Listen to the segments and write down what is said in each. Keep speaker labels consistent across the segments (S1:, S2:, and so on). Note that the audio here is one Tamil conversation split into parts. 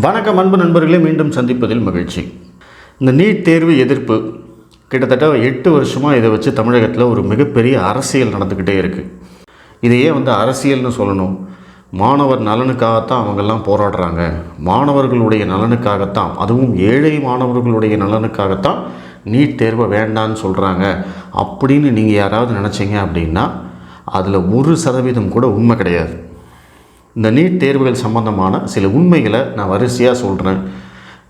S1: வணக்கம் அன்பு நண்பர்களே மீண்டும் சந்திப்பதில் மகிழ்ச்சி. இந்த நீட் தேர்வு எதிர்ப்பு கிட்டத்தட்ட எட்டு வருஷமாக இதை வச்சு தமிழகத்தில் ஒரு மிகப்பெரிய அரசியல் நடந்துக்கிட்டே இருக்குது இதையே வந்து அரசியல்னு சொல்லணும். மாணவர் நலனுக்காகத்தான் அவங்கெல்லாம் போராடுறாங்க. மாணவர்களுடைய நலனுக்காகத்தான் அதுவும் ஏழை மாணவர்களுடைய நலனுக்காகத்தான் நீட் தேர்வை வேண்டான்னு சொல்கிறாங்க அப்படின்னு நீங்கள் யாராவது நினச்சிங்க அப்படின்னா அதில் ஒரு சதவீதம் கூட உண்மை கிடையாது. இந்த நீட் தேர்வுகள் சம்பந்தமான சில உண்மைகளை நான் வரிசையாக சொல்கிறேன்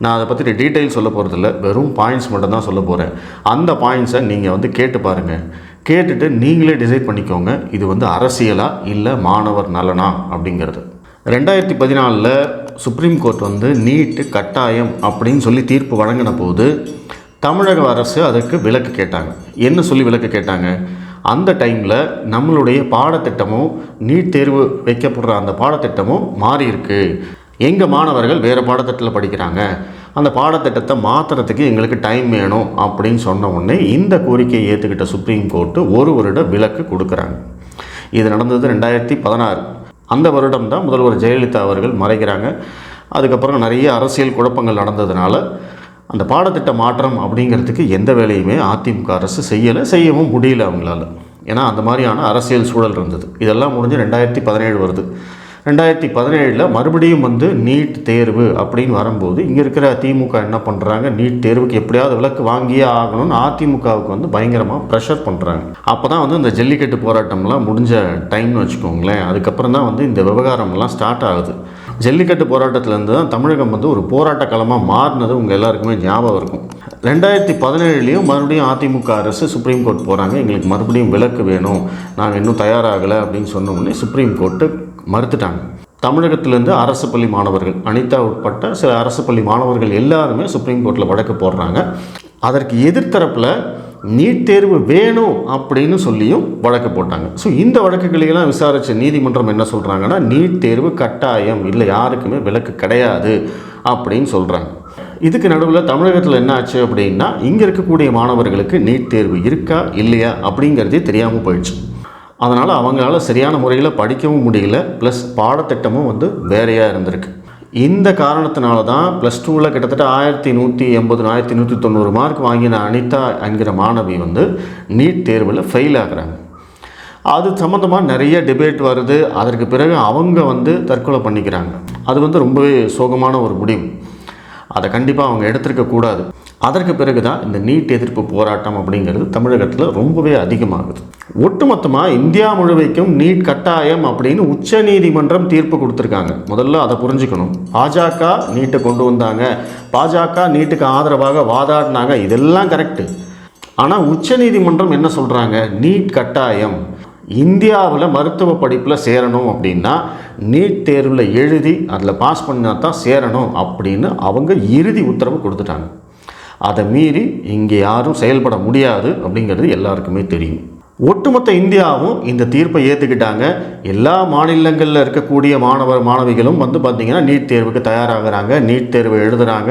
S1: நான் அதை பற்றி டீட்டெயில் சொல்ல போகிறதில்ல வெறும் பாயிண்ட்ஸ் மட்டும் தான் சொல்ல போகிறேன் அந்த பாயிண்ட்ஸை நீங்கள் வந்து கேட்டு பாருங்கள் கேட்டுட்டு நீங்களே டிசைட் பண்ணிக்கோங்க. இது வந்து அரசியலா இல்லை மாணவர் நலனா அப்படிங்கிறது. ரெண்டாயிரத்தி பதினாலில் சுப்ரீம் கோர்ட் வந்து நீட்டு கட்டாயம் அப்படின்னு சொல்லி தீர்ப்பு வழங்கின போது தமிழக அரசு அதற்கு விலக்கு கேட்டாங்க. என்ன சொல்லி விலக்கு கேட்டாங்க? அந்த டைமில் நம்மளுடைய பாடத்திட்டமும் நீட் தேர்வு வைக்கப்படுற அந்த பாடத்திட்டமும் மாறிருக்கு எங்கள் மாணவர்கள் வேறு பாடத்திட்டத்தில் படிக்கிறாங்க. அந்த பாடத்திட்டத்தை மாற்றுறதுக்கு எங்களுக்கு டைம் வேணும் அப்படின்னு சொன்ன உடனே இந்த கோரிக்கையை ஏற்றுக்கிட்ட சுப்ரீம் கோர்ட்டு ஒரு வருட விலக்கு கொடுக்குறாங்க. இது நடந்தது ரெண்டாயிரத்தி பதினாறு. அந்த வருடம் தான் முதல்வர் ஜெயலலிதா அவர்கள் மறைக்கிறாங்க அதுக்கப்புறம் நிறைய அரசியல் குழப்பங்கள் நடந்ததுனால அந்த பாடத்திட்ட மாற்றம் அப்படிங்கிறதுக்கு எந்த வேலையுமே அதிமுக அரசு செய்யலை செய்யவும் முடியல அவங்களால. ஏன்னா அந்த மாதிரியான அரசியல் சூழல் இருந்தது. இதெல்லாம் முடிஞ்சு ரெண்டாயிரத்தி பதினேழு வருது. ரெண்டாயிரத்தி பதினேழில் மறுபடியும் வந்து நீட் தேர்வு அப்படின்னு வரும்போது இங்கே இருக்கிற திமுக என்ன பண்ணுறாங்க நீட் தேர்வுக்கு எப்படியாவது விலக்கு வாங்கியே ஆகணும்னு அதிமுகவுக்கு வந்து பயங்கரமாக ப்ரெஷர் பண்ணுறாங்க அப்போ தான் வந்து இந்த ஜல்லிக்கட்டு போராட்டம்லாம் முடிஞ்ச டைம்னு வச்சுக்கோங்களேன். அதுக்கப்புறம் தான் வந்து இந்த விவகாரம்லாம் ஸ்டார்ட் ஆகுது. ஜல்லிக்கட்டு போராட்டத்திலேருந்து தான் தமிழகம் வந்து ஒரு போராட்ட களமாக மாறினது உங்கள் எல்லாருக்குமே ஞாபகம் இருக்கும். ரெண்டாயிரத்தி பதினேழுலேயும் மறுபடியும் அதிமுக அரசு சுப்ரீம் கோர்ட் போகிறாங்க எங்களுக்கு மறுபடியும் விலக்கு வேணும். நாங்கள் இன்னும் தயாராகலை அப்படின்னு சொன்ன உடனே சுப்ரீம் கோர்ட்டு மறுத்துட்டாங்க. தமிழகத்திலேருந்து அரசு பள்ளி மாணவர்கள் அனிதா உட்பட்ட சில அரசு பள்ளி மாணவர்கள் எல்லாருமே சுப்ரீம் கோர்ட்டில் வழக்கு போடுறாங்க. அதற்கு எதிர்த்தரப்பில் நீட் தேர்வு வேணும் அப்படின்னு சொல்லியும் வழக்கு போட்டாங்க. ஸோ இந்த வழக்குகளையெல்லாம் விசாரித்த நீதிமன்றம் என்ன சொல்கிறாங்கன்னா நீட் தேர்வு கட்டாயம். இல்லை யாருக்குமே விலக்கு கிடையாது. அப்படின்னு சொல்கிறாங்க இதுக்கு நடுவில் தமிழகத்தில் என்ன ஆச்சு அப்படின்னா இங்கே இருக்கக்கூடிய மாணவர்களுக்கு நீட் தேர்வு இருக்கா இல்லையா அப்படிங்கிறதே தெரியாமல் போயிடுச்சு. அதனால் அவங்களால சரியான முறையில் படிக்கவும் முடியல. ப்ளஸ் பாடத்திட்டமும் வந்து வேறையாக இருந்திருக்கு. இந்த காரணத்தினால தான் ப்ளஸ் டூவில் கிட்டத்தட்ட ஆயிரத்தி நூற்றி எண்பது ஆயிரத்தி நூற்றி தொண்ணூறு மார்க் வாங்கின அனிதா என்கிற மாணவி வந்து நீட் தேர்வில் ஃபெயில் ஆகிறாங்க. அது சம்மந்தமாக நிறைய டிபேட் வருது. அதற்கு பிறகு அவங்க வந்து தற்கொலை பண்ணிக்கிறாங்க. அது வந்து ரொம்பவே சோகமான ஒரு முடிவு. அதை கண்டிப்பாக அவங்க எடுத்திருக்க கூடாது அதற்கு பிறகு தான் இந்த நீட் எதிர்ப்பு போராட்டம் அப்படிங்கிறது தமிழகத்தில் ரொம்பவே அதிகமாகுது. ஒட்டுமொத்தமாக இந்தியா முழுவைக்கும் நீட் கட்டாயம் அப்படின்னு உச்ச நீதிமன்றம் தீர்ப்பு கொடுத்துருக்காங்க. முதல்ல அதை புரிஞ்சுக்கணும். பாஜக நீட்டை கொண்டு வந்தாங்க. பாஜக நீட்டுக்கு ஆதரவாக வாதாடினாங்க. இதெல்லாம் கரெக்டு ஆனால் உச்ச நீதிமன்றம் என்ன சொல்கிறாங்க நீட் கட்டாயம். இந்தியாவில் மருத்துவ படிப்பில் சேரணும் அப்படின்னா நீட் தேர்வில் எழுதி அதில் பாஸ் பண்ணால் தான் சேரணும் அப்படின்னு அவங்க இறுதி உத்தரவு கொடுத்துட்டாங்க. அதை மீறி இங்கே யாரும் செயல்பட முடியாது அப்படிங்கிறது எல்லாருக்குமே தெரியும். ஒட்டுமொத்த இந்தியாவும் இந்த தீர்ப்பை ஏற்றுக்கிட்டாங்க எல்லா மாநிலங்களில் இருக்கக்கூடிய மாணவர் மாணவிகளும் வந்து பார்த்திங்கன்னா நீட் தேர்வுக்கு தயாராகிறாங்க. நீட் தேர்வு எழுதுகிறாங்க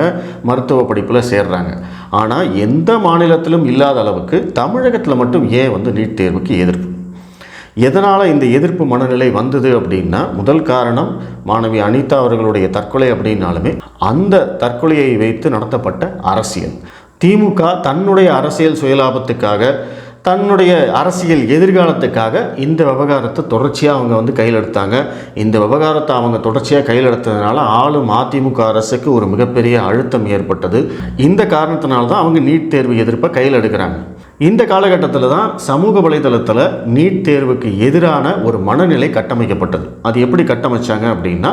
S1: மருத்துவ படிப்பில் சேர்றாங்க. ஆனால் எந்த மாநிலத்திலும் இல்லாத அளவுக்கு தமிழகத்தில் மட்டும் ஏன் வந்து நீட் தேர்வுக்கு எதிர்ப்பு? எதனால் இந்த எதிர்ப்பு மனநிலை வந்தது அப்படின்னா முதல் காரணம் மாணவி அனிதா அவர்களுடைய தற்கொலை அப்படின்னாலுமே அந்த தற்கொலையை வைத்து நடத்தப்பட்ட அரசியல். திமுக தன்னுடைய அரசியல் சுயலாபத்துக்காக தன்னுடைய அரசியல் எதிர்காலத்துக்காக இந்த விவகாரத்தை தொடர்ச்சியாக அவங்க வந்து கையில் எடுத்தாங்க. இந்த விவகாரத்தை அவங்க தொடர்ச்சியாக கையில் எடுத்ததுனால ஆளும் அதிமுக அரசுக்கு ஒரு மிகப்பெரிய அழுத்தம் ஏற்பட்டது. இந்த காரணத்தினால தான் அவங்க நீட் தேர்வு எதிர்ப்பை கையில் எடுக்கிறாங்க. இந்த காலகட்டத்தில் தான் சமூக வலைதளத்தில் நீட் தேர்வுக்கு எதிரான ஒரு மனநிலை கட்டமைக்கப்பட்டது. அது எப்படி கட்டமைச்சாங்க அப்படின்னா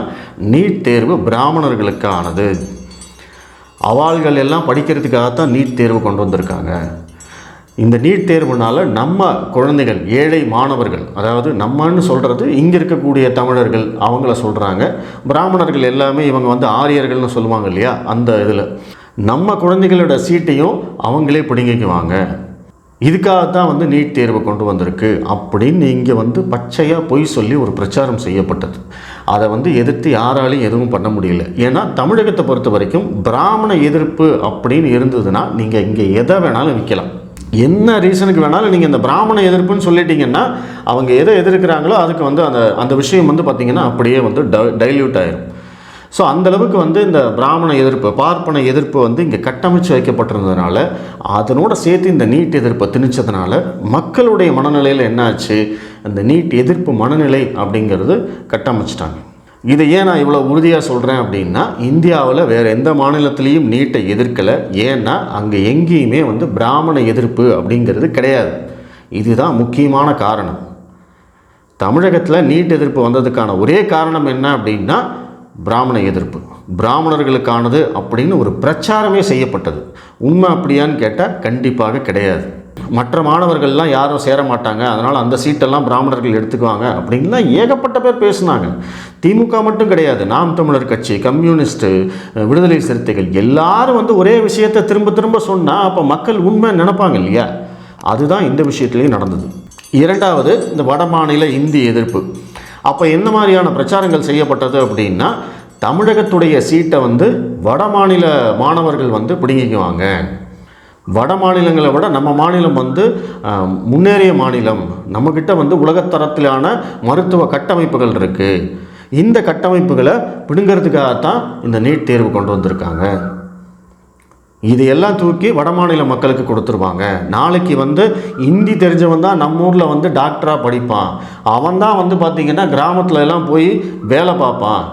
S1: நீட் தேர்வு பிராமணர்களுக்கானது. அவாள்கள் எல்லாம் படிக்கிறதுக்காகத்தான் நீட் தேர்வு கொண்டு வந்திருக்காங்க. இந்த நீட் தேர்வுனால நம்ம குழந்தைகள் ஏழை மாணவர்கள் அதாவது நம்மன்னு சொல்கிறது இங்கே இருக்கக்கூடிய தமிழர்கள் அவங்கள சொல்கிறாங்க பிராமணர்கள் எல்லாமே இவங்க வந்து ஆரியர்கள்னு சொல்லுவாங்க இல்லையா? அந்த இதில். நம்ம குழந்தைகளோட சீட்டையும் அவங்களே பிடுங்கிக்குவாங்க. இதுக்காகத்தான் வந்து நீட் தேர்வை கொண்டு வந்திருக்கு அப்படின்னு இங்கே வந்து பச்சையாக பொய் சொல்லி ஒரு பிரச்சாரம் செய்யப்பட்டது. அதை வந்து எதிர்த்து யாராலையும் எதுவும் பண்ண முடியல. ஏன்னா தமிழகத்தை பொறுத்த வரைக்கும் பிராமண எதிர்ப்பு அப்படின்னு இருந்ததுன்னா நீங்கள் இங்கே எதை வேணாலும் விற்கலாம். என்ன ரீசனுக்கு வேணாலும் நீங்கள் இந்த பிராமண எதிர்ப்புன்னு சொல்லிட்டீங்கன்னா அவங்க எதை எதிர்க்கிறாங்களோ அதுக்கு வந்து அந்த அந்த விஷயம் வந்து பார்த்திங்கன்னா அப்படியே வந்து ட டைல்யூட் ஆயிரும். ஸோ அந்தளவுக்கு வந்து இந்த பிராமண எதிர்ப்பு பார்ப்பன எதிர்ப்பு வந்து இங்கே கட்டமைச்சு வைக்கப்பட்டிருந்ததுனால அதனோட சேர்த்து இந்த நீட் எதிர்ப்பை திணிச்சதுனால மக்களுடைய மனநிலையில் என்னாச்சு? அந்த நீட் எதிர்ப்பு மனநிலை அப்படிங்கிறது கட்டமைச்சிட்டாங்க. இதை ஏன் நான் இவ்வளோ உறுதியாக சொல்கிறேன் அப்படின்னா இந்தியாவில் வேறு எந்த மாநிலத்திலையும் நீட்டை எதிர்க்கலை. ஏன்னா அங்கே எங்கேயுமே வந்து பிராமண எதிர்ப்பு அப்படிங்கிறது கிடையாது. இதுதான் முக்கியமான காரணம். தமிழகத்தில் நீட் எதிர்ப்பு வந்ததுக்கான ஒரே காரணம் என்ன அப்படின்னா பிராமண எதிர்ப்பு. பிராமணர்களுக்கானது அப்படின்னு ஒரு பிரச்சாரமே செய்யப்பட்டது. உண்மை அப்படியான்னு கேட்டால் கண்டிப்பாக கிடையாது. மற்ற மாணவர்கள்லாம் யாரும் சேர மாட்டாங்க. அதனால் அந்த சீட்டெல்லாம் பிராமணர்கள் எடுத்துக்குவாங்க அப்படின்லாம் ஏகப்பட்ட பேர் பேசினாங்க. திமுக மட்டும் கிடையாது. நாம் தமிழர் கட்சி கம்யூனிஸ்ட்டு விடுதலை சிறுத்தைகள் எல்லாரும் வந்து ஒரே விஷயத்தை திரும்ப திரும்ப சொன்னால் அப்போ மக்கள் உண்மை நினைப்பாங்க இல்லையா? அதுதான் இந்த விஷயத்துலேயும் நடந்தது. இரண்டாவது இந்த வட மாநில இந்தி எதிர்ப்பு. அப்போ என்ன மாதிரியான பிரச்சாரங்கள் செய்யப்பட்டது அப்படின்னா தமிழகத்துடைய சீட்டை வந்து வட மாநில மாணவர்கள் வந்து பிடுங்கிக்குவாங்க. வட மாநிலங்களை விட நம்ம மாநிலம் வந்து முன்னேறிய மாநிலம். நம்மக்கிட்ட வந்து உலகத்தரத்திலான மருத்துவ கட்டமைப்புகள் இருக்குது இந்த கட்டமைப்புகளை பிடுங்கிறதுக்காகத்தான் இந்த நீட் தேர்வு கொண்டு வந்திருக்காங்க. இதையெல்லாம் தூக்கி வடமாநில மக்களுக்கு கொடுத்துருவாங்க. நாளைக்கு வந்து ஹிந்தி தெரிஞ்சவன் தான் நம்ம ஊரில் வந்து டாக்டராக படிப்பான். அவன் தான் வந்து பார்த்திங்கன்னா கிராமத்துல எல்லாம் போய் வேலை பார்ப்பான்.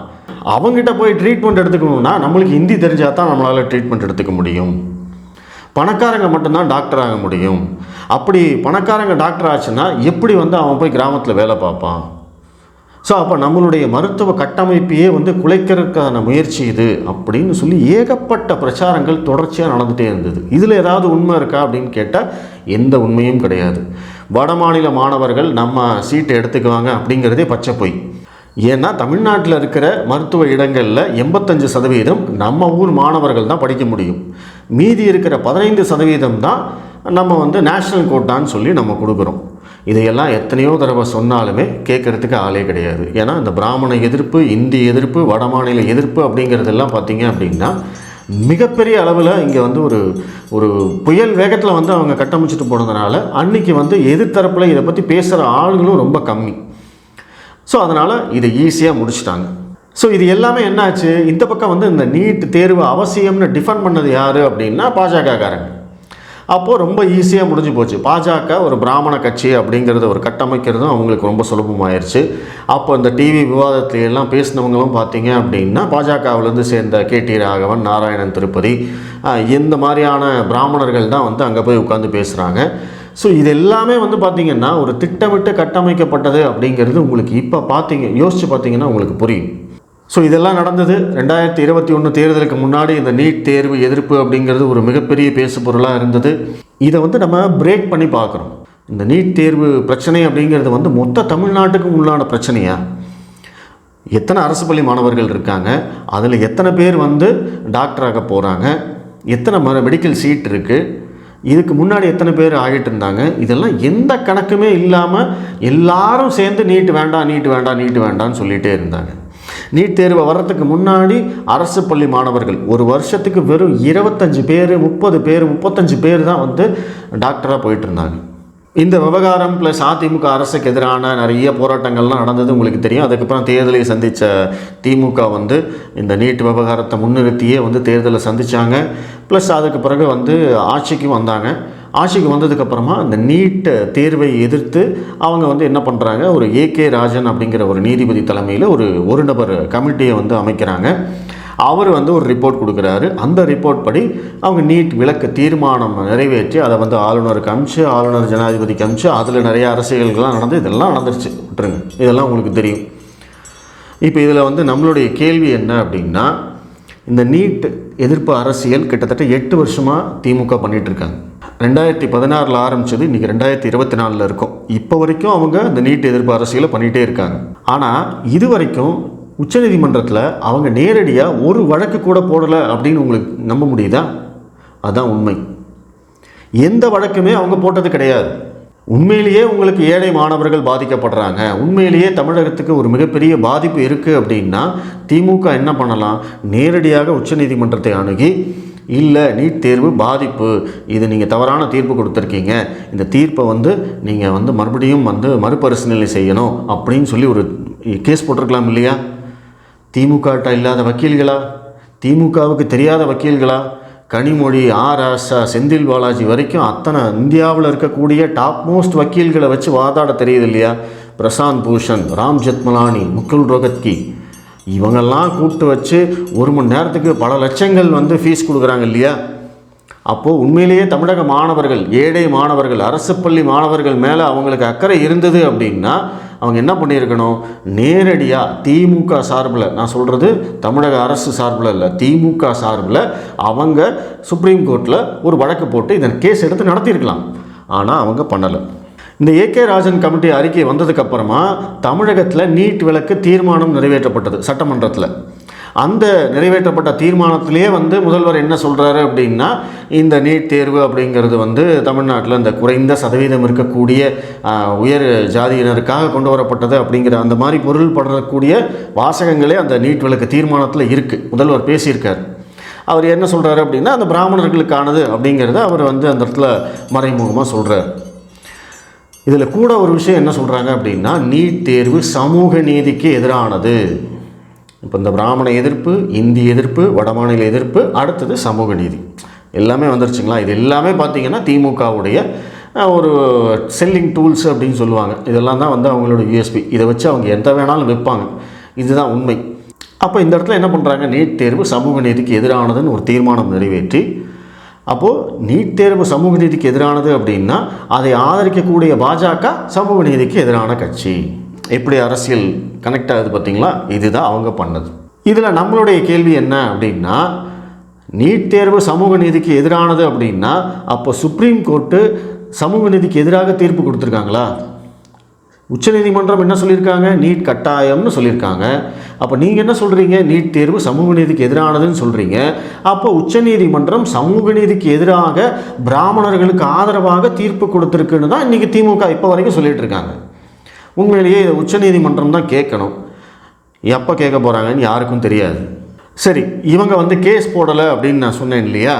S1: அவங்ககிட்ட போய் ட்ரீட்மெண்ட் எடுத்துக்கணும்னா நம்மளுக்கு ஹிந்தி தெரிஞ்சால் தான் நம்மளால் ட்ரீட்மெண்ட் எடுத்துக்க முடியும். பணக்காரங்க மட்டும்தான் டாக்டர் ஆக முடியும். அப்படி பணக்காரங்க டாக்டர் ஆச்சுன்னா எப்படி வந்து அவன் போய் கிராமத்தில் வேலை பார்ப்பான்? ஸோ அப்போ நம்மளுடைய மருத்துவ கட்டமைப்பையே வந்து குலைக்கிறதுக்கான முயற்சி இது அப்படின்னு சொல்லி ஏகப்பட்ட பிரச்சாரங்கள் தொடர்ச்சியாக நடந்துகிட்டே இருந்தது. இதில் ஏதாவது உண்மை இருக்கா அப்படின்னு கேட்டால் எந்த உண்மையும் கிடையாது. வடமாநில மாணவர்கள் நம்ம சீட்டை எடுத்துக்குவாங்க அப்படிங்கிறதே பச்சை பொய். ஏன்னா தமிழ்நாட்டில் இருக்கிற மருத்துவ இடங்களில் எண்பத்தஞ்சு சதவீதம் நம்ம ஊர் மாணவர்கள் தான் படிக்க முடியும். மீதி இருக்கிற பதினைந்து சதவீதம் தான் நம்ம வந்து நேஷ்னல் கோட்டான்னு சொல்லி நம்ம கொடுக்குறோம். இதையெல்லாம் எத்தனையோ தடவை சொன்னாலுமே கேட்குறதுக்கு ஆளே கிடையாது. ஏன்னா இந்த பிராமண எதிர்ப்பு இந்தி எதிர்ப்பு வடமாநில எதிர்ப்பு அப்படிங்கிறதெல்லாம் பார்த்தீங்க அப்படின்னா மிகப்பெரிய அளவில் இங்கே வந்து ஒரு ஒரு புயல் வேகத்தில் வந்து அவங்க கட்டமைச்சிட்டு போனதுனால அன்னைக்கு வந்து எதிர்த்தரப்பில் இதை பற்றி பேசுகிற ஆளுங்களும் ரொம்ப கம்மி. ஸோ அதனால் இதை ஈஸியாக முடிச்சிட்டாங்க. ஸோ இது எல்லாமே என்னாச்சு? இந்த பக்கம் வந்து இந்த நீட் தேர்வு அவசியம்னு டிஃபன் பண்ணது யார் அப்படின்னா பாஜகக்காரங்க அப்போது ரொம்ப ஈஸியாக முடிஞ்சு போச்சு. பாஜக ஒரு பிராமண கட்சி அப்படிங்கிறத ஒரு கட்டமைக்கிறதும் அவங்களுக்கு ரொம்ப சுலபமாயிருச்சு. அப்போ இந்த டிவி விவாதத்திலெல்லாம் பேசினவங்களும் பார்த்தீங்க அப்படின்னா பாஜகவிலேருந்து சேர்ந்த கே டி ராகவன் நாராயணன் திருப்பதி இந்த மாதிரியான பிராமணர்கள் தான் வந்து அங்கே போய் உட்காந்து பேசுகிறாங்க ஸோ இது எல்லாமே வந்து பார்த்திங்கன்னா ஒரு திட்டமிட்டு கட்டமைக்கப்பட்டது அப்படிங்கிறது உங்களுக்கு இப்போ பார்த்தீங்க யோசித்து பார்த்தீங்கன்னா உங்களுக்கு புரியும். ஸோ இதெல்லாம் நடந்தது. ரெண்டாயிரத்தி இருபத்தி ஒன்று தேர்தலுக்கு முன்னாடி இந்த நீட் தேர்வு எதிர்ப்பு அப்படிங்கிறது ஒரு மிகப்பெரிய பேசு பொருளாக இருந்தது. இதை வந்து நம்ம பிரேக் பண்ணி பார்க்குறோம். இந்த நீட் தேர்வு பிரச்சனை அப்படிங்கிறது வந்து மொத்த தமிழ்நாட்டுக்கும் உள்ளான பிரச்சனையா? எத்தனை அரசு பள்ளி மாணவர்கள் இருக்காங்க? அதில் எத்தனை பேர் வந்து டாக்டராக போகிறாங்க எத்தனை ம மெடிக்கல் சீட் இருக்குது இதுக்கு முன்னாடி எத்தனை பேர் ஆகிட்டு இருந்தாங்க? இதெல்லாம் எந்த கணக்குமே இல்லாமல் எல்லாரும் சேர்ந்து நீட் வேண்டாம் நீட் வேண்டாம் நீட் வேண்டாம்னு சொல்லிகிட்டே இருந்தாங்க. நீட் தேர்வு வர்றதுக்கு முன்னாடி அரசு பள்ளி மாணவர்கள் ஒரு வருஷத்துக்கு வெறும் இருபத்தஞ்சு பேர் முப்பது பேர் முப்பத்தஞ்சு பேர் தான் வந்து டாக்டராக போயிட்டு இருந்தாங்க இந்த விவகாரம் ப்ளஸ் அதிமுக அரசுக்கு எதிரான நிறைய போராட்டங்கள்லாம் நடந்தது உங்களுக்கு தெரியும். அதுக்கப்புறம் தேர்தலை சந்தித்த திமுக வந்து இந்த நீட் விவகாரத்தை முன்னிறுத்தியே வந்து தேர்தலை சந்தித்தாங்க ப்ளஸ் அதுக்கு பிறகு வந்து ஆட்சிக்கும் வந்தாங்க. ஆட்சிக்கு வந்ததுக்கப்புறமா இந்த நீட் தேர்வை எதிர்த்து அவங்க வந்து என்ன பண்ணுறாங்க ஒரு ஏகே ராஜன் அப்படிங்கிற ஒரு நீதிபதி தலைமையில் ஒரு ஒரு நபர் கமிட்டியை வந்து அமைக்கிறாங்க. அவர் வந்து ஒரு ரிப்போர்ட் கொடுக்குறாரு. அந்த ரிப்போர்ட் படி அவங்க நீட் விளக்க தீர்மானம் நிறைவேற்றி அதை வந்து ஆளுநருக்கு அமிச்சு ஆளுநர் ஜனாதிபதிக்கு அமிச்சு அதில் நிறைய அரசியல்கள்லாம் நடந்து இதெல்லாம் நடந்துருச்சு. விட்டுருங்க. இதெல்லாம் உங்களுக்கு தெரியும். இப்போ இதில் வந்து நம்மளுடைய கேள்வி என்ன அப்படின்னா இந்த நீட் எதிர்ப்பு அரசியல் கிட்டத்தட்ட எட்டு வருஷமாக திமுக பண்ணிகிட்ருக்காங்க ரெண்டாயிரத்தி பதினாறில் ஆரம்பிச்சது இன்றைக்கி ரெண்டாயிரத்தி இருபத்தி நாலில் இருக்கும். இப்போ வரைக்கும் அவங்க இந்த நீட் எதிர்ப்பு அரசியலை பண்ணிகிட்டே இருக்காங்க. ஆனால் இது வரைக்கும் உச்சநீதிமன்றத்தில் அவங்க நேரடியாக ஒரு வழக்கு கூட போடலை அப்படின்னு உங்களுக்கு நம்ப முடியுதா? அதுதான் உண்மை. எந்த வழக்குமே அவங்க போட்டது கிடையாது. உண்மையிலேயே உங்களுக்கு ஏழை மாணவர்கள் பாதிக்கப்படுறாங்க. உண்மையிலேயே தமிழகத்துக்கு ஒரு மிகப்பெரிய பாதிப்பு இருக்குது அப்படின்னா திமுக என்ன பண்ணலாம்? நேரடியாக உச்சநீதிமன்றத்தை அணுகி இல்லை நீட் தேர்வு பாதிப்பு. இது நீங்கள் தவறான தீர்ப்பு கொடுத்துருக்கீங்க. இந்த தீர்ப்பை வந்து நீங்கள் வந்து மறுபடியும் வந்து மறுபரிசீலனை செய்யணும் அப்படின்னு சொல்லி ஒரு கேஸ் போட்டிருக்கலாம் இல்லையா? திமுகட்ட இல்லாத வக்கீல்களா? திமுகவுக்கு தெரியாத வக்கீல்களா? கனிமொழி ஆர். ஆஷா செந்தில் பாலாஜி வரைக்கும் அத்தனை இந்தியாவில் இருக்கக்கூடிய டாப் மோஸ்ட் வக்கீல்களை வச்சு வாதாட தெரியுது இல்லையா? பிரசாந்த் பூஷன் ராம் ஜெத்மலானி முகுல் ரோகத்கி இவங்கெல்லாம் கூப்பிட்டு வச்சு ஒரு மணி நேரத்துக்கு பல லட்சங்கள் வந்து ஃபீஸ் கொடுக்குறாங்க இல்லையா? அப்போது உண்மையிலேயே தமிழக மாணவர்கள் ஏழை மாணவர்கள் அரசு பள்ளி மாணவர்கள் மேலே அவங்களுக்கு அக்கறை இருந்தது அப்படின்னா அவங்க என்ன பண்ணியிருக்கணும்? நேரடியாக திமுக சார்பில் நான் சொல்கிறது தமிழக அரசு சார்பில் இல்லை திமுக சார்பில் அவங்க சுப்ரீம் கோர்ட்டில் ஒரு வழக்கு போட்டு இதன் கேஸ் எடுத்து நடத்தியிருக்கலாம். ஆனால் அவங்க பண்ணலை. இந்த ஏகே ராஜன் கமிட்டி அறிக்கை வந்ததுக்கப்புறமா தமிழகத்தில் நீட் விலக்கு தீர்மானம் நிறைவேற்றப்பட்டது சட்டமன்றத்தில். அந்த நிறைவேற்றப்பட்ட தீர்மானத்திலேயே வந்து முதல்வர் என்ன சொல்கிறாரு அப்படின்னா இந்த நீட் தேர்வு அப்படிங்கிறது வந்து தமிழ்நாட்டில் இந்த குறைந்த சதவீதம் இருக்கக்கூடிய உயர் ஜாதியினருக்காக கொண்டு வரப்பட்டது அப்படிங்கிற அந்த மாதிரி பொருள் படக்கூடிய வாசகங்களே அந்த நீட் விலக்கு தீர்மானத்தில் இருக்குது முதல்வர் பேசியிருக்கார். அவர் என்ன சொல்கிறாரு அப்படின்னா அந்த பிராமணர்களுக்கானது அப்படிங்கிறத அவர் வந்து அந்த இடத்துல மறைமுகமாக சொல்கிறார் இதில் கூட ஒரு விஷயம் என்ன சொல்கிறாங்க அப்படின்னா நீட் தேர்வு சமூக நீதிக்கு எதிரானது. இப்போ இந்த பிராமண எதிர்ப்பு இந்தி எதிர்ப்பு வடமாநில எதிர்ப்பு அடுத்தது சமூக நீதி. எல்லாமே வந்துருச்சுங்களா? இது எல்லாமே பார்த்தீங்கன்னா திமுகவுடைய ஒரு செல்லிங் டூல்ஸ் அப்படின்னு சொல்லுவாங்க. இதெல்லாம் தான் வந்து அவங்களோட யூஎஸ்பி இதை வச்சு அவங்க எந்த வேணாலும் விற்பாங்க. இதுதான் உண்மை. அப்போ இந்த இடத்துல என்ன பண்ணுறாங்க நீட் தேர்வு சமூக நீதிக்கு எதிரானதுன்னு ஒரு தீர்மானம் நிறைவேற்றி அப்போது நீட் தேர்வு சமூக நீதிக்கு எதிரானது அப்படின்னா அதை ஆதரிக்கக்கூடிய பாஜக சமூக நீதிக்கு எதிரான கட்சி. எப்படி அரசியல் கனெக்ட் ஆகுது பார்த்தீங்களா? இதுதான் அவங்க பண்ணது. இதில் நம்மளுடைய கேள்வி என்ன அப்படின்னா நீட் தேர்வு சமூக நீதிக்கு எதிரானது அப்படின்னா அப்போ சுப்ரீம் கோர்ட்டு சமூக நீதிக்கு எதிராக தீர்ப்பு கொடுத்துருக்காங்களா? உச்சநீதிமன்றம் என்ன சொல்லியிருக்காங்க? நீட் கட்டாயம்னு சொல்லியிருக்காங்க. அப்போ நீங்கள் என்ன சொல்கிறீங்க நீட் தேர்வு சமூக நீதிக்கு எதிரானதுன்னு சொல்கிறீங்க அப்போ உச்சநீதிமன்றம் சமூக நீதிக்கு எதிராக பிராமணர்களுக்கு ஆதரவாக தீர்ப்பு கொடுத்துருக்குன்னு தான் இன்றைக்கி திமுக இப்போ வரைக்கும் சொல்லிகிட்டு இருக்காங்க. உண்மையிலேயே இதை உச்சநீதிமன்றம் தான் கேட்கணும். எப்போ கேட்க போகிறாங்கன்னு யாருக்கும் தெரியாது. சரி இவங்க வந்து கேஸ் போடலை அப்படின்னு நான் சொன்னேன் இல்லையா?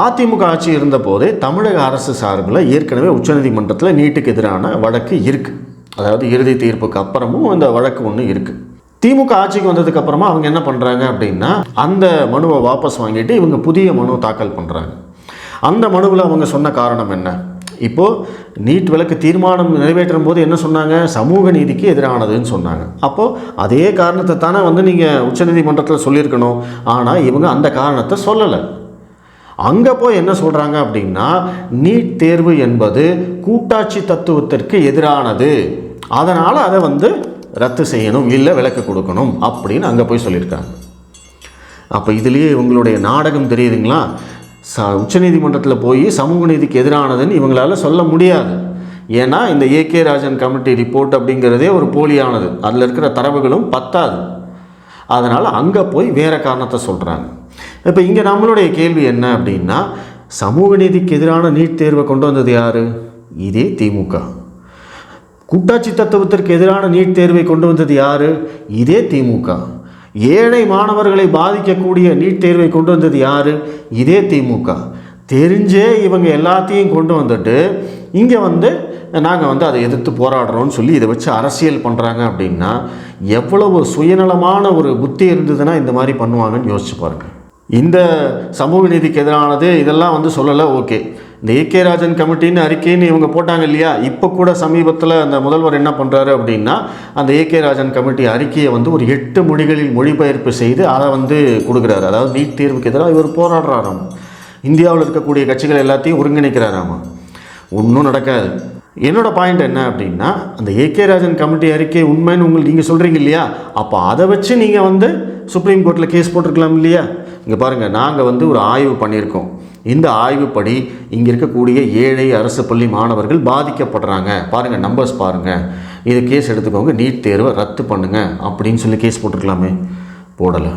S1: அதிமுக ஆட்சி இருந்தபோதே தமிழக அரசு சார்பில் ஏற்கனவே உச்சநீதிமன்றத்தில் நீட்டுக்கு எதிரான வழக்கு இருக்குது அதாவது இறுதி தீர்ப்புக்கு அப்புறமும் இந்த வழக்கு ஒன்று இருக்குது திமுக ஆட்சிக்கு வந்ததுக்கு அப்புறமா அவங்க என்ன பண்ணுறாங்க அப்படின்னா அந்த மனுவை வாபஸ் வாங்கிட்டு இவங்க புதிய மனு தாக்கல் பண்ணுறாங்க அந்த மனுவில் அவங்க சொன்ன காரணம் என்ன? இப்போது நீட் விளக்கு தீர்மானம் நிறைவேற்றும் போது என்ன சொன்னாங்க? சமூக நீதிக்கு எதிரானதுன்னு சொன்னாங்க. அப்போது அதே காரணத்தை தானே வந்து நீங்கள் உச்சநீதிமன்றத்தில் சொல்லியிருக்கணும். ஆனால் இவங்க அந்த காரணத்தை சொல்லலை. அங்கே போய் என்ன சொல்கிறாங்க அப்படின்னா நீட் தேர்வு என்பது கூட்டாட்சி தத்துவத்திற்கு எதிரானது. அதனால் அதை வந்து ரத்து செய்யணும் இல்லை விலக்கு கொடுக்கணும் அப்படின்னு அங்கே போய் சொல்லியிருக்காங்க. அப்போ இதுலேயே இவங்களுடைய நாடகம் தெரியுதுங்களா? ச உச்சநீதிமன்றத்தில் போய் சமூக நீதிக்கு எதிரானதுன்னு இவங்களால சொல்ல முடியாது. ஏன்னா இந்த ஏகே ராஜன் கமிட்டி ரிப்போர்ட் அப்படிங்கிறதே ஒரு போலியானது. அதில் இருக்கிற தரவுகளும் பத்தாது. அதனால் அங்கே போய் வேறு காரணத்தை சொல்கிறாங்க இப்போ இங்கே நம்மளுடைய கேள்வி என்ன அப்படின்னா சமூக நீதிக்கு எதிரான நீட் தேர்வை கொண்டு வந்தது யார்? இதே திமுக கூட்டாட்சி தத்துவத்திற்கு எதிரான நீட் தேர்வை கொண்டு வந்தது யார்? இதே திமுக. ஏழை மாணவர்களை பாதிக்கக்கூடிய நீட் தேர்வை கொண்டு வந்தது யார்? இதே திமுக. தெரிஞ்சே இவங்க எல்லாத்தையும் கொண்டு வந்துட்டு இங்கே வந்து நாங்கள் வந்து அதை எதிர்த்து போராடுறோம்னு சொல்லி இதை வச்சு அரசியல் பண்ணுறாங்க அப்படின்னா எவ்வளவு சுயநலமான ஒரு புத்தி இருந்ததுன்னா இந்த மாதிரி பண்ணுவாங்கன்னு யோசிச்சு பாருங்கள் இந்த சமூக நீதிக்கு எதிரானது இதெல்லாம் வந்து சொல்லலை ஓகே. இந்த ஏகே ராஜன் கமிட்டின்னு அறிக்கைன்னு இவங்க போட்டாங்க இல்லையா? இப்போ கூட சமீபத்தில் அந்த முதல்வர் என்ன பண்ணுறாரு அப்படின்னா அந்த ஏகே ராஜன் கமிட்டி அறிக்கையை வந்து ஒரு எட்டு மொழிகளில் மொழிபெயர்ப்பு செய்து அதை வந்து கொடுக்குறாரு. அதாவது நீட் தேர்வுக்கு எதிராக இவர் போராடுறாராம். இந்தியாவில் இருக்கக்கூடிய கட்சிகள் எல்லாத்தையும் ஒருங்கிணைக்கிறாராமா. ஒன்றும் நடக்காது. என்னோடய பாயிண்ட் என்ன அப்படின்னா அந்த ஏகே ராஜன் கமிட்டி அறிக்கை உண்மைன்னு உங்களுக்கு நீங்கள் சொல்கிறீங்க இல்லையா? அப்போ அதை வச்சு நீங்கள் வந்து சுப்ரீம் கோர்ட்டில் கேஸ் போட்டிருக்கலாம் இல்லையா? இங்கே பாருங்கள் நாங்கள் வந்து ஒரு ஆய்வு பண்ணியிருக்கோம். இந்த ஆய்வுப்படி இங்கே இருக்கக்கூடிய ஏழை அரசு பள்ளி மாணவர்கள் பாதிக்கப்படுறாங்க. பாருங்கள் நம்பர்ஸ் பாருங்கள் இது கேஸ் எடுத்துக்கோங்க நீட் தேர்வை ரத்து பண்ணுங்கள் அப்படின்னு சொல்லி கேஸ் போட்டிருக்கலாமே. போடலை.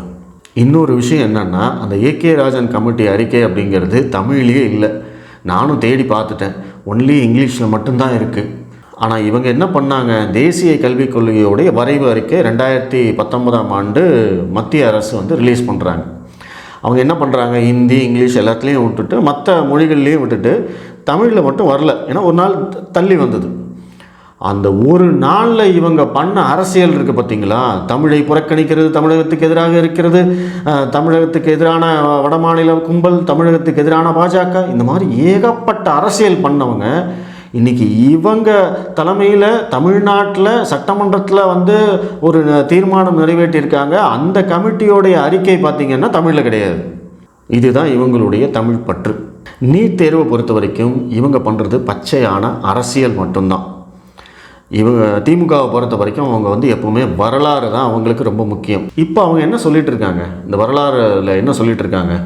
S1: இன்னொரு விஷயம் என்னென்னா அந்த ஏகே ராஜன் கமிட்டி அறிக்கை அப்படிங்கிறது தமிழ்லேயே இல்லை. நானும் தேடி பார்த்துட்டேன். ஒன்லி இங்கிலீஷில் மட்டும்தான் இருக்குது ஆனால் இவங்க என்ன பண்ணாங்க? தேசிய கல்விக் கொள்கையோடைய வரைவு அறிக்கை ரெண்டாயிரத்தி பத்தொன்பதாம் ஆண்டு மத்திய அரசு வந்து ரிலீஸ் பண்ணுறாங்க அவங்க என்ன பண்ணுறாங்க ஹிந்தி இங்கிலீஷ் எல்லாத்துலேயும் விட்டுட்டு மற்ற மொழிகள்லேயும் விட்டுட்டு தமிழில் மட்டும் வரல. ஏன்னா ஒரு நாள் தள்ளி வந்தது. அந்த ஒரு நாளில் இவங்க பண்ண அரசியல் இருக்குது பார்த்தீங்களா தமிழை புறக்கணிக்கிறது தமிழகத்துக்கு எதிராக இருக்கிறது. தமிழகத்துக்கு எதிரான வடமாநில கும்பல் தமிழகத்துக்கு எதிரான பாஜக இந்த மாதிரி ஏகப்பட்ட அரசியல் பண்ணவங்க இன்னைக்கு இவங்க தலைமையில் தமிழ்நாட்டில் சட்டமன்றத்தில் வந்து ஒரு தீர்மானம் நிறைவேற்றியிருக்காங்க. அந்த கமிட்டியோடைய அறிக்கை பார்த்திங்கன்னா தமிழில் கிடையாது. இதுதான் இவங்களுடைய தமிழ் பற்று. நீட் தேர்வை பொறுத்த வரைக்கும் இவங்க பண்ணுறது பச்சையான அரசியல் மட்டும்தான். இவங்க திமுகவை பொறுத்த வரைக்கும் அவங்க வந்து எப்பவுமே வரலாறு தான் அவங்களுக்கு ரொம்ப முக்கியம். இப்போ அவங்க என்ன சொல்லிட்டு இருக்காங்க? இந்த வரலாறுல என்ன சொல்லிட்டு இருக்காங்க?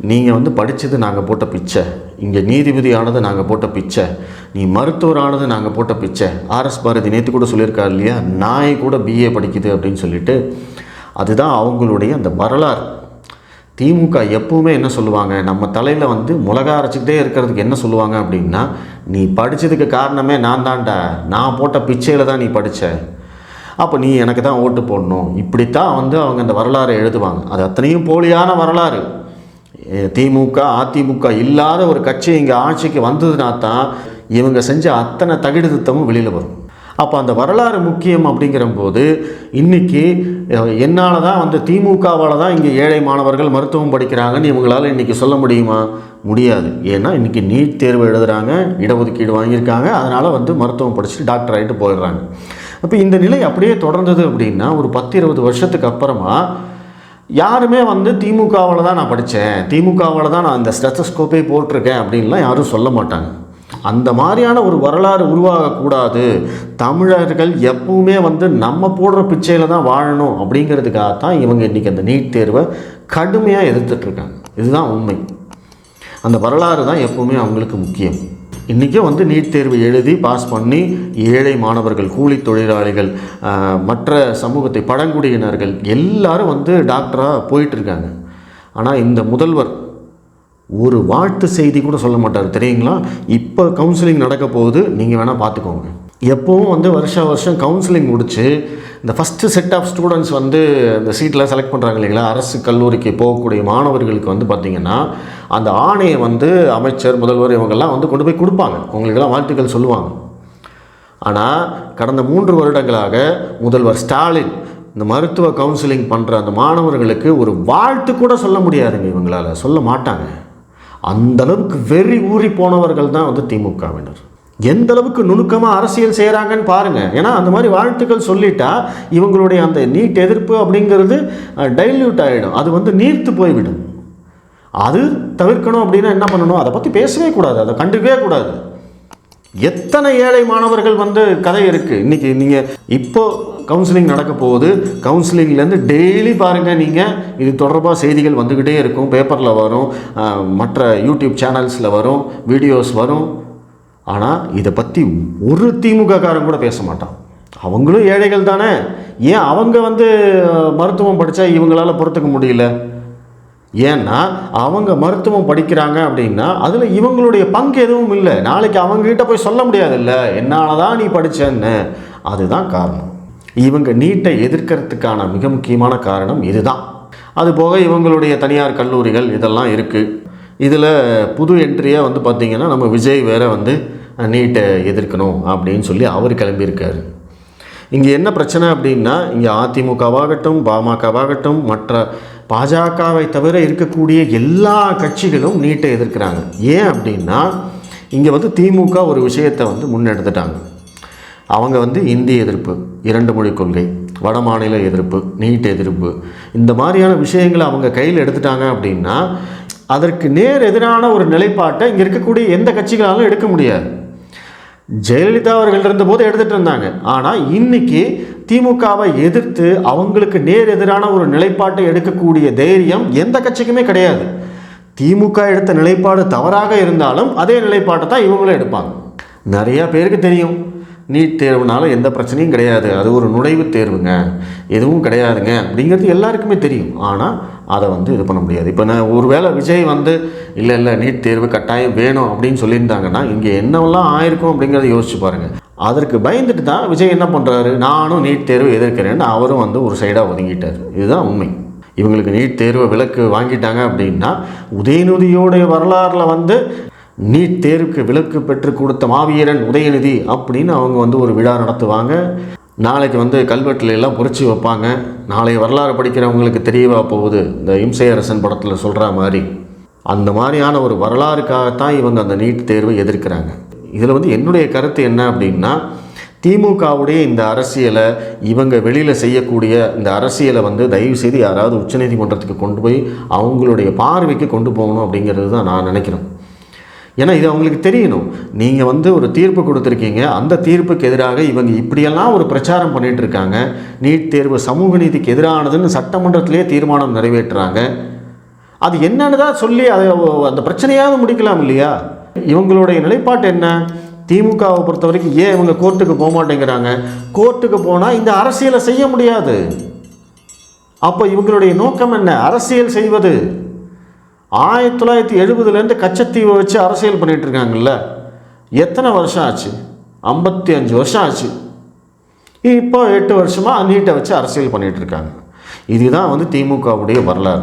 S1: நீங்கள் வந்து படித்தது நாங்கள் போட்ட பிச்சை. இங்கே நீதிபதியானது நாங்கள் போட்ட பிச்சை. நீ மருத்துவரானது நாங்கள் போட்ட பிச்சை. ஆர்எஸ் பாரதி நேற்று கூட சொல்லியிருக்காரு இல்லையா? நாய் கூட பிஏ படிக்குது அப்படின்னு சொல்லிட்டு. அதுதான் அவங்களுடைய அந்த வரலாறு. திமுக எப்பவுமே என்ன சொல்லுவாங்க? நம்ம தலையில் வந்து மிளகா அரைச்சிக்கிட்டே இருக்கிறதுக்கு என்ன சொல்லுவாங்க அப்படின்னா நீ படித்ததுக்கு காரணமே நான் தான்டா. நான் போட்ட பிச்சையில் தான் நீ படித்த அப்போ நீ எனக்கு தான் ஓட்டு போடணும். இப்படித்தான் வந்து அவங்க அந்த வரலாறை எழுதுவாங்க. அது அத்தனையும் போலியான வரலாறு. திமுக அதிமுக இல்லாத ஒரு கட்சி இங்கே ஆட்சிக்கு வந்ததுனா தான் இவங்க செஞ்ச அத்தனை தகிடுதித்தமும் வெளியில் வரும். அப்போ அந்த வரலாறு முக்கியம் அப்படிங்கிற போது இன்றைக்கி என்னால் தான் வந்து திமுகவால் தான் இங்கே ஏழை மாணவர்கள் மருத்துவம் படிக்கிறாங்கன்னு இவங்களால் இன்றைக்கி சொல்ல முடியுமா? முடியாது. ஏன்னா இன்றைக்கி நீட் தேர்வு எழுதுகிறாங்க இடஒதுக்கீடு வாங்கியிருக்காங்க அதனால் வந்து மருத்துவம் படிச்சுட்டு டாக்டர் ஆகிட்டு போயிடுறாங்க. அப்போ இந்த நிலை அப்படியே தொடர்ந்தது அப்படின்னா ஒரு பத்து இருபது வருஷத்துக்கு அப்புறமா யாருமே வந்து திமுகவில் தான் நான் படித்தேன் திமுகவில் தான் நான் இந்த ஸ்டெத்தஸ்கோப்பே போட்டிருக்கேன் அப்படின்லாம் யாரும் சொல்ல மாட்டாங்க. அந்த மாதிரியான ஒரு வரலாறு உருவாகக்கூடாது. தமிழர்கள் எப்பவுமே வந்து நம்ம போடுற பிச்சையில் தான் வாழணும் அப்படிங்கிறதுக்காக தான் இவங்க இன்றைக்கி அந்த நீட் தேர்வை கடுமையாக எதிர்த்துட்ருக்காங்க. இதுதான் உண்மை. அந்த வரலாறு தான் எப்பவுமே அவங்களுக்கு முக்கியம். இன்றைக்கும் வந்து நீட் தேர்வு எழுதி பாஸ் பண்ணி ஏழை மாணவர்கள் கூலி தொழிலாளிகள் மற்ற சமூகத்தை பழங்குடியினர்கள் எல்லாரும் வந்து டாக்டராக போயிட்டுருக்காங்க ஆனால் இந்த முதல்வர் ஒரு வாழ்த்து செய்தி கூட சொல்ல மாட்டார் தெரியுங்களா? இப்போ கவுன்சிலிங் நடக்க போகுது நீங்கள் வேணால் பார்த்துக்கோங்க எப்போவும் வந்து வருஷம் வருஷம் கவுன்சிலிங் முடித்து இந்த ஃபஸ்ட்டு செட் ஆஃப் ஸ்டூடெண்ட்ஸ் வந்து இந்த சீட்டில் செலக்ட் பண்ணுறாங்க இல்லைங்களா? அரசு கல்லூரிக்கு போகக்கூடிய மாணவர்களுக்கு வந்து பார்த்திங்கன்னா அந்த ஆணையை வந்து அமைச்சர் முதல்வர் இவங்கெல்லாம் வந்து கொண்டு போய் கொடுப்பாங்க. உங்களுக்கெல்லாம் வாழ்த்துக்கள் சொல்லுவாங்க. ஆனால் கடந்த மூன்று வருடங்களாக முதல்வர் ஸ்டாலின் இந்த மருத்துவ கவுன்சிலிங் பண்ணுற அந்த மாணவர்களுக்கு ஒரு வாழ்த்து கூட சொல்ல முடியாதுங்க இவங்களால. சொல்ல மாட்டாங்க. அந்த அளவுக்கு வெறி ஊறி போனவர்கள் தான் வந்து திமுகவினர். எந்த அளவுக்கு நுணுக்கமாக அரசியல் செய்கிறாங்கன்னு பாருங்கள் ஏன்னா அந்த மாதிரி வாழ்த்துக்கள் சொல்லிட்டா இவங்களுடைய அந்த நீட் எதிர்ப்பு அப்படிங்கிறது டைல்யூட் ஆகிடும் அது வந்து நீர்த்து போய்விடும். அது தவிர்க்கணும் அப்படின்னா என்ன பண்ணணும்? அதை பற்றி பேசவே கூடாது. அதை கண்டுக்கவே கூடாது. எத்தனை ஏழை மாணவர்கள் வந்து கதை இருக்குது இன்றைக்கி நீங்கள் இப்போ கவுன்சிலிங் நடக்க போகுது. கவுன்சிலிங்லேருந்து டெய்லி பாருங்கள் நீங்கள் இது தொடர்பாக செய்திகள் வந்துக்கிட்டே இருக்கும். பேப்பரில் வரும். மற்ற யூடியூப் சேனல்ஸில் வரும். வீடியோஸ் வரும். ஆனால் இதை பற்றி ஒரு திமுக காரன் கூட பேச மாட்டான். அவங்களும் ஏழைகள் தானே. ஏன் அவங்க வந்து மருத்துவம் படித்தா இவங்களால் பொறுத்துக்க முடியல? ஏன்னா அவங்க மருத்துவம் படிக்கிறாங்க அப்படின்னா அதில் இவங்களுடைய பங்கு எதுவும் இல்லை. நாளைக்கு அவங்ககிட்ட போய் சொல்ல முடியாதுல்ல. என்னால் தான் நீ படித்தன்னு அதுதான் காரணம். இவங்க நீட்டை எதிர்க்கிறதுக்கான மிக முக்கியமான காரணம் இதுதான். அது போக இவங்களுடைய தனியார் கல்லூரிகள் இதெல்லாம் இருக்குது இதில் புது என்ட்ரியாக வந்து பார்த்திங்கன்னா நம்ம விஜய் வேற வந்து நீட்டை எதிர்க்கணும் அப்படின்னு சொல்லி அவர் கிளம்பியிருக்காரு. இங்கே என்ன பிரச்சனை அப்படின்னா இங்கே அதிமுகவாகட்டும் பாமகவாகட்டும் மற்ற பாஜகவை தவிர இருக்கக்கூடிய எல்லா கட்சிகளும் நீட்டை எதிர்க்கிறாங்க. ஏன் அப்படின்னா இங்கே வந்து திமுக ஒரு விஷயத்தை வந்து முன்னெடுத்துட்டாங்க. அவங்க வந்து இந்தி எதிர்ப்பு இரண்டு மொழி கொள்கை வட மாநில எதிர்ப்பு நீட் எதிர்ப்பு இந்த மாதிரியான விஷயங்களை அவங்க கையில் எடுத்துட்டாங்க அப்படின்னா அதற்கு நேர் எதிரான ஒரு நிலைப்பாட்டை இங்கே இருக்கக்கூடிய எந்த கட்சிகளாலும் எடுக்க முடியாது. ஜெயலலிதா அவர்கள் இருந்தபோது எடுத்துகிட்டு இருந்தாங்க. ஆனால் இன்னைக்கு திமுகவை எதிர்த்து அவங்களுக்கு நேர் எதிரான ஒரு நிலைப்பாட்டை எடுக்கக்கூடிய தைரியம் எந்த கட்சிக்குமே கிடையாது. திமுக எடுத்த நிலைப்பாடு தவறாக இருந்தாலும் அதே நிலைப்பாட்டை தான் இவங்களும் எடுப்பாங்க. நிறையா பேருக்கு தெரியும். நீட் தேர்வுனால எந்த பிரச்சனையும் கிடையாது. அது ஒரு நுழைவுத் தேர்வுங்க. எதுவும் கிடையாதுங்க. அப்படிங்கிறது எல்லாருக்குமே தெரியும். ஆனால் அதை வந்து இது பண்ண முடியாது. இப்போ நான் ஒருவேளை விஜய் வந்து இல்லை இல்லை நீட் தேர்வு கட்டாயம் வேணும் அப்படின்னு சொல்லியிருந்தாங்கன்னா இங்கே என்னவெல்லாம் ஆயிருக்கும் அப்படிங்கிறத யோசிச்சு பாருங்கள் அதற்கு பயந்துட்டு தான் விஜய் என்ன பண்ணுறாரு நானும் நீட் தேர்வு எதிர்க்கிறேன்னு அவரும் வந்து ஒரு சைடாக ஒதுங்கிட்டார். இதுதான் உண்மை. இவங்களுக்கு நீட் தேர்வு விலக்கு வாங்கிட்டாங்க அப்படின்னா உதயநிதியோடைய வரலாறில் வந்து நீட் தேர்வுக்கு விலக்கு பெற்று கொடுத்த மாவீரன் உதயநிதி அப்படின்னு அவங்க வந்து ஒரு விழா நடத்துவாங்க. நாளைக்கு வந்து கல்வெட்டில் எல்லாம் பொறிச்சு வைப்பாங்க. நாளை வரலாறு படிக்கிறவங்களுக்கு தெரியவா போகுது. இந்த இம்சை அரசன் படத்தில் சொல்கிற மாதிரி. அந்த மாதிரியான ஒரு வரலாறுக்காகத்தான் இவங்க அந்த நீட் தேர்வை எதிர்க்கிறாங்க. இதில் வந்து என்னுடைய கருத்து என்ன அப்படின்னா திமுகவுடைய இந்த அரசியலை இவங்க வெளியில் செய்யக்கூடிய இந்த அரசியலை வந்து தயவு செய்து யாராவது உச்சநீதிமன்றத்துக்கு கொண்டு போய் அவங்களுடைய பார்வைக்கு கொண்டு போகணும் அப்படிங்கிறது தான் நான் நினைக்கிறேன். ஏன்னா இது அவங்களுக்கு தெரியணும். நீங்கள் வந்து ஒரு தீர்ப்பு கொடுத்துருக்கீங்க. அந்த தீர்ப்புக்கு எதிராக இவங்க இப்படியெல்லாம் ஒரு பிரச்சாரம் பண்ணிகிட்டு இருக்காங்க நீட் தேர்வு சமூக நீதிக்கு எதிரானதுன்னு சட்டமன்றத்திலே தீர்மானம் நிறைவேற்றுறாங்க. அது என்னன்னு தான் சொல்லி அதை அந்த பிரச்சனையாவது முடிக்கலாம் இல்லையா? இவங்களுடைய நிலைப்பாட்டு என்ன? திமுகவை பொறுத்த வரைக்கும் ஏன் இவங்க கோர்ட்டுக்கு போக மாட்டேங்கிறாங்க? கோர்ட்டுக்கு போனால் இந்த அரசியலை செய்ய முடியாது. அப்போ இவங்களுடைய நோக்கம் என்ன? அரசியல் செய்வது. ஆயிரத்தி தொள்ளாயிரத்தி எழுபதுலேருந்து கச்சத்தீவை வச்சு அரசியல் பண்ணிகிட்டு இருக்காங்கல்ல. எத்தனை வருஷம் ஆச்சு? ஐம்பத்தி அஞ்சு வருஷம் ஆச்சு. இப்போ எட்டு வருஷமாக நீட்டை வச்சு அரசியல் பண்ணிகிட்டு இருக்காங்க. இதுதான் வந்து திமுகவுடைய வரலாறு.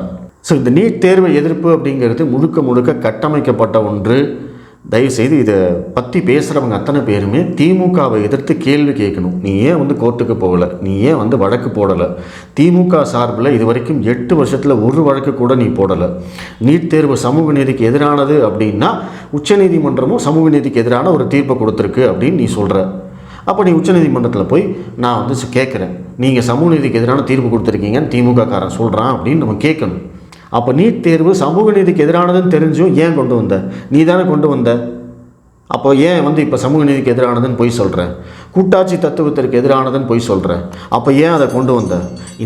S1: ஸோ இந்த நீட் தேர்வு எதிர்ப்பு அப்படிங்கிறது முழுக்க முழுக்க கட்டமைக்கப்பட்ட ஒன்று. தயவுசெய்து இதை பற்றி பேசுகிறவங்க அத்தனை பேருமே திமுகவை எதிர்த்து கேள்வி கேட்கணும். நீ ஏன் வந்து கோர்ட்டுக்கு போகலை? நீ ஏன் வந்து வழக்கு போடலை? திமுக சார்பில் இது வரைக்கும் எட்டு வருஷத்தில் ஒரு வழக்கு கூட நீ போடலை. நீட் தேர்வு சமூக நீதிக்கு எதிரானது அப்படின்னா உச்சநீதிமன்றமும் சமூக நீதிக்கு எதிரான ஒரு தீர்ப்பை கொடுத்துருக்கு அப்படின்னு நீ சொல்கிற அப்போ நீ உச்சநீதிமன்றத்தில் போய் நான் வந்து கேட்குறேன். நீங்கள் சமூக நீதிக்கு எதிரான தீர்ப்பு கொடுத்துருக்கீங்கன்னு திமுக காரன் சொல்கிறான் அப்படின்னு நம்ம கேட்கணும். அப்போ நீட் தேர்வு சமூக நீதிக்கு எதிரானதுன்னு தெரிஞ்சும் ஏன் கொண்டு வந்த? நீ தானே கொண்டு வந்த? அப்போ ஏன் வந்து இப்போ சமூக நீதிக்கு எதிரானதுன்னு பொய் சொல்கிறேன் கூட்டாட்சி தத்துவத்திற்கு எதிரானதுன்னு பொய் சொல்கிறேன் அப்போ ஏன் அதை கொண்டு வந்த?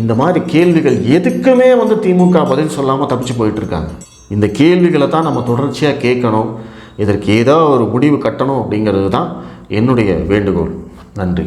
S1: இந்த மாதிரி கேள்விகள் எதுக்குமே வந்து திமுக பதில் சொல்லாமல் தப்பிச்சு போயிட்டுருக்காங்க இந்த கேள்விகளை தான் நம்ம தொடர்ச்சியாக கேட்கணும். இதற்கு ஏதோ ஒரு முடிவு கட்டணும் அப்படிங்கிறது தான் என்னுடைய வேண்டுகோள். நன்றி.